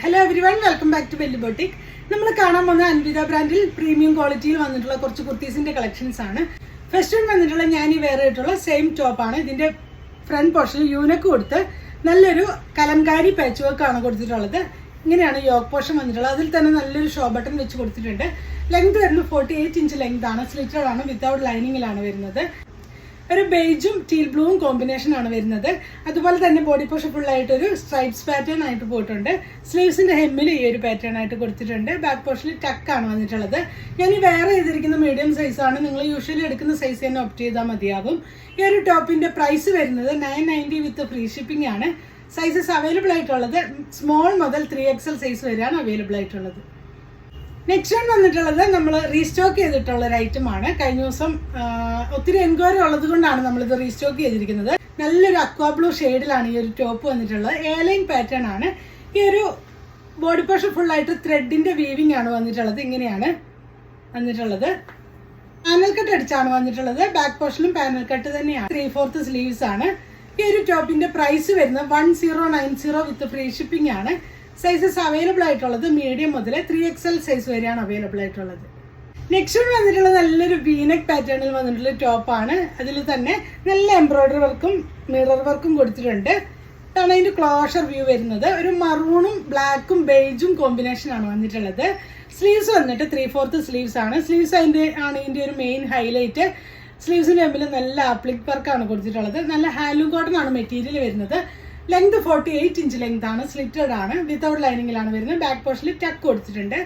Hello everyone welcome back to belly boutique നമ്മൾ കാണാൻ പോകുന്ന അൻവിത ബ്രാൻഡിൽ പ്രീമിയം ക്വാളിറ്റിയിൽ വന്നിട്ടുള്ള കുറച്ച് കുർത്തീസിന്റെ കളക്ഷൻസ് ആണ്. ഫസ്റ്റ് വൺ വന്നിട്ടുള്ള ഞാൻ ഈ വേറെ ആയിട്ടുള്ള സെയിം ആണ്. ഇതിന്റെ ഫ്രണ്ട് പോർഷനിൽ യൂനക്ക് കൊടുത്ത് നല്ലൊരു കലംകാരി പാച്ച് ആണ് കൊടുത്തിട്ടുള്ളത്. ഇങ്ങനെയാണ് യോക്ക് പോർഷൻ വന്നിട്ടുള്ളത്. അതിൽ തന്നെ നല്ലൊരു ഷോ ബട്ടൺ വെച്ച് കൊടുത്തിട്ടുണ്ട്. ലെങ്ത് വരുന്നത് ഫോർട്ടി എയ്റ്റ് ഇഞ്ച് ലെങ്ത് ആണ്. സ്ലിറ്റഡ് ആണ്. വിത്തൗട്ട് ലൈനിങ്ങിലാണ് വരുന്നത്. ഒരു ബേജും ടീൽ ബ്ലൂവും കോമ്പിനേഷൻ ആണ് വരുന്നത്. അതുപോലെ തന്നെ ബോഡി പോഷൻ ഫുൾ ആയിട്ട് ഒരു സ്ട്രൈപ്സ് പാറ്റേൺ ആയിട്ട് പോയിട്ടുണ്ട്. സ്ലീവ്സിന്റെ ഹെമ്മിൽ ഈ ഒരു പാറ്റേൺ ആയിട്ട് കൊടുത്തിട്ടുണ്ട്. ബാക്ക് പോർഷനിൽ ആണ് വന്നിട്ടുള്ളത്. ഞാൻ ഈ വേറെ ചെയ്തിരിക്കുന്ന മീഡിയം സൈസ് ആണ്. നിങ്ങൾ യൂഷ്വലി എടുക്കുന്ന സൈസ് തന്നെ ഓപ്റ്റ് ചെയ്താൽ മതിയാകും ഈ ഒരു ടോപ്പിന്റെ പ്രൈസ് വരുന്നത് nine ninety with free shipping ആണ്. സൈസസ് അവൈലബിൾ ആയിട്ടുള്ളത്. സ്മോൾ മുതൽ ത്രീ എക്സൽ സൈസ് വരെയാണ് അവൈലബിൾ ആയിട്ടുള്ളത്. നെക്സ്റ്റ് വൺ വന്നിട്ടുള്ളത് നമ്മൾ റീസ്റ്റോക്ക് ചെയ്തിട്ടുള്ള ഒരു ഐറ്റമാണ് കഴിഞ്ഞ ദിവസം ഒത്തിരി എൻക്വയറി ഉള്ളത് കൊണ്ടാണ് നമ്മളിത് റീസ്റ്റോക്ക് ചെയ്തിരിക്കുന്നത്. നല്ലൊരു അക്വാ ബ്ലൂ ഷെയ്ഡിലാണ് ഈ ഒരു ടോപ്പ് വന്നിട്ടുള്ളത്. എയർലൈൻ പാറ്റേൺ ആണ്. ഈ ഒരു ബോഡി പോർഷൻ ഫുൾ ആയിട്ട് ത്രെഡിന്റെ വീവിംഗ് ആണ് വന്നിട്ടുള്ളത്. ഇങ്ങനെയാണ് വന്നിട്ടുള്ളത്. പാനൽ കട്ട് അടിച്ചാണ് വന്നിട്ടുള്ളത്. ബാക്ക് പോർഷനും പാനൽ കട്ട് തന്നെയാണ്. ത്രീ ഫോർത്ത് സ്ലീവ്സ് ആണ്. ഈ ഒരു ടോപ്പിന്റെ പ്രൈസ് വരുന്നത് one zero nine zero with free shipping ആണ്. സൈസസ് അവൈലബിൾ ആയിട്ടുള്ളത് മീഡിയം മുതൽ ത്രീ എക്സ് എൽ സൈസ് വരെയാണ് അവൈലബിൾ ആയിട്ടുള്ളത്. നെക്സ്റ്റ് വന്നിട്ടുള്ള നല്ലൊരു വീനക് പാറ്റേണിൽ വന്നിട്ടുള്ള ടോപ്പാണ് അതിൽ തന്നെ നല്ല എംബ്രോയ്ഡറി വർക്കും മിറർ വർക്കും കൊടുത്തിട്ടുണ്ട്. ഇതാണ് അതിന്റെ ക്ലോഷർ വ്യൂ വരുന്നത്. ഒരു മറൂണും ബ്ലാക്കും ബേജും കോമ്പിനേഷൻ ആണ് വന്നിട്ടുള്ളത്. സ്ലീവ്സ് വന്നിട്ട് ത്രീ ഫോർത്ത് സ്ലീവ്സ് ആണ്. സ്ലീവ്സ് അതിന്റെ ആണ് ഇതിന്റെ ഒരു മെയിൻ ഹൈലൈറ്റ് സ്ലീവ്സിന്റെ മുമ്പിൽ നല്ല ആപ്ലിക് വർക്കാണ് കൊടുത്തിട്ടുള്ളത്. നല്ല ഹാൻഡ്ലൂം കോട്ടൺ ആണ് മെറ്റീരിയൽ വരുന്നത്. Length forty eight inch length ആണ് സ്ലിറ്റഡ് ആണ്. വിതൗട്ട് ലൈനിങ്ങിലാണ് വരുന്നത്. ബാക്ക് പോർഷനിൽ ടക്ക് കൊടുത്തിട്ടുണ്ട്.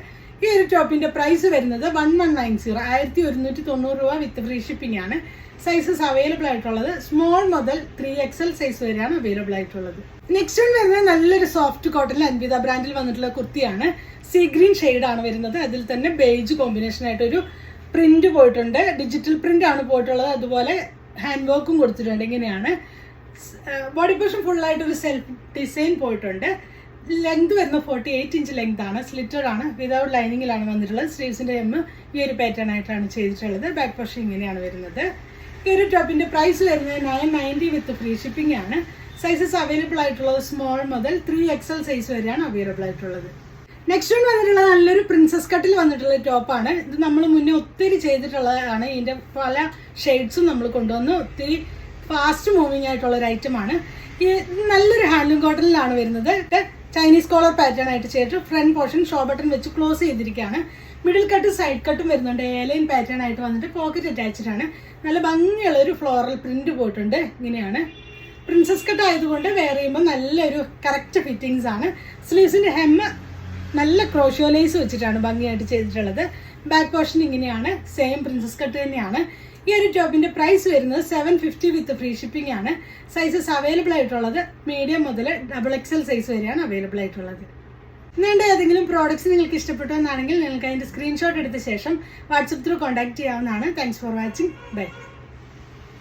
ഈ ഒരു ടോപ്പിന്റെ പ്രൈസ് വരുന്നത് വൺ വൺ നയൻ സീറോ ആയിരത്തി ഒരുന്നൂറ്റി തൊണ്ണൂറ് രൂപ വിത്ത് ഫ്രീ ഷിപ്പിംഗ് ആണ്. സൈസസ് അവൈലബിൾ ആയിട്ടുള്ളത്. സ്മോൾ മുതൽ ത്രീ എക്സൽ സൈസ് വരെയാണ് അവൈലബിൾ ആയിട്ടുള്ളത്. നെക്സ്റ്റ് വൺ വരുന്നത് നല്ലൊരു സോഫ്റ്റ് കോട്ടൺ അൻവിത ബ്രാൻഡിൽ വന്നിട്ടുള്ള കുർത്തിയാണ്. സീ ഗ്രീൻ ആണ് വരുന്നത്. അതിൽ തന്നെ ബേജ് കോമ്പിനേഷൻ ആയിട്ട് ഒരു പ്രിന്റ് പോയിട്ടുണ്ട്. ഡിജിറ്റൽ പ്രിന്റ് ആണ് പോയിട്ടുള്ളത്. അതുപോലെ ഹാൻഡ് വർക്കും കൊടുത്തിട്ടുണ്ട്. ഇങ്ങനെയാണ്. ബോഡി പോർഷൻ ഫുള്ളായിട്ട് ഒരു സെൽഫ് ഡിസൈൻ പോയിട്ടുണ്ട്. ലെങ്ത് വരുന്ന ഫോർട്ടി എയ്റ്റ് ഇഞ്ച് ലെങ്ത് ആണ്. സ്ലിറ്റഡ് ആണ്. വിതൗട്ട് ലൈനിങ്ങിലാണ് വന്നിട്ടുള്ളത്. സ്ലീവ്സിന്റെ എം ഈ ഒരു പാറ്റേൺ ആയിട്ടാണ് ചെയ്തിട്ടുള്ളത്. ബാക്ക് പോർഷൻ ഇങ്ങനെയാണ് വരുന്നത്. ഈ ഒരു ടോപ്പിന്റെ പ്രൈസ് വരുന്നത് nine ninety with free shipping ആണ്. സൈസസ് അവൈലബിൾ ആയിട്ടുള്ളത് സ്മോൾ മുതൽ ത്രീ എക്സൽ സൈസ് വരെയാണ് അവൈലബിൾ ആയിട്ടുള്ളത്. നെക്സ്റ്റ് വൺ വന്നിട്ടുള്ള നല്ലൊരു പ്രിൻസസ് കട്ടിൽ വന്നിട്ടുള്ള ടോപ്പാണ് ഇത് നമ്മൾ മുന്നേ ഒത്തിരി ചെയ്തിട്ടുള്ളതാണ്. ഇതിന്റെ പല ഷെയ്ഡ്സും നമ്മൾ കൊണ്ടുവന്ന് ഒത്തിരി ഫാസ്റ്റ് മൂവിങ് ആയിട്ടുള്ള ഒരു ഐറ്റമാണ് ഈ നല്ലൊരു ഹാൻഡ്ലൂം കോട്ടണിലാണ് വരുന്നത്. ചൈനീസ് കോളർ പാറ്റേൺ ആയിട്ട് ചെയ്തിട്ട് ഫ്രണ്ട് പോർഷൻ ഷോ ബട്ടൺ വെച്ച് ക്ലോസ് ചെയ്തിരിക്കുകയാണ്. മിഡിൽ കട്ട് സൈഡ് കട്ടും വരുന്നുണ്ട്. ഏലൈൻ പാറ്റേൺ ആയിട്ട് വന്നിട്ട് പോക്കറ്റ് അറ്റാച്ച്ഡ് ആണ്. നല്ല ഭംഗിയുള്ള ഒരു ഫ്ലോറൽ പ്രിന്റ് പോയിട്ടുണ്ട്. ഇങ്ങനെയാണ്. പ്രിൻസസ് കട്ട് ആയതുകൊണ്ട് വെയർ ചെയ്യുമ്പോൾ നല്ലൊരു കറക്റ്റ് ഫിറ്റിങ്സ് ആണ്. സ്ലീവ്സിന്റെ ഹെമ്മ നല്ല ക്രോഷ്യോ ലേസ് വെച്ചിട്ടാണ് ഭംഗിയായിട്ട് ചെയ്തിട്ടുള്ളത്. ബാക്ക് പോർഷൻ ഇങ്ങനെയാണ്. സെയിം പ്രിൻസസ് കട്ട് തന്നെയാണ്. ഈ ഒരു ടോപ്പിന്റെ പ്രൈസ് വരുന്നത് seven fifty with free shipping ആണ്. സൈസസ് അവൈലബിൾ ആയിട്ടുള്ളത് മീഡിയം മുതൽ ഡബിൾ എക്സൽ സൈസ് വരെയാണ് അവൈലബിൾ ആയിട്ടുള്ളത്. നിങ്ങളുടെ ഏതെങ്കിലും പ്രോഡക്റ്റ്സ് നിങ്ങൾക്ക് ഇഷ്ടപ്പെട്ടു എന്നാണെങ്കിൽ നിങ്ങൾക്ക് അതിന്റെ സ്ക്രീൻഷോട്ട് എടുത്ത ശേഷം വാട്സപ്പ് ത്രൂ കോൺടാക്ട് ചെയ്യാവുന്നതാണ്. Thanks for watching bye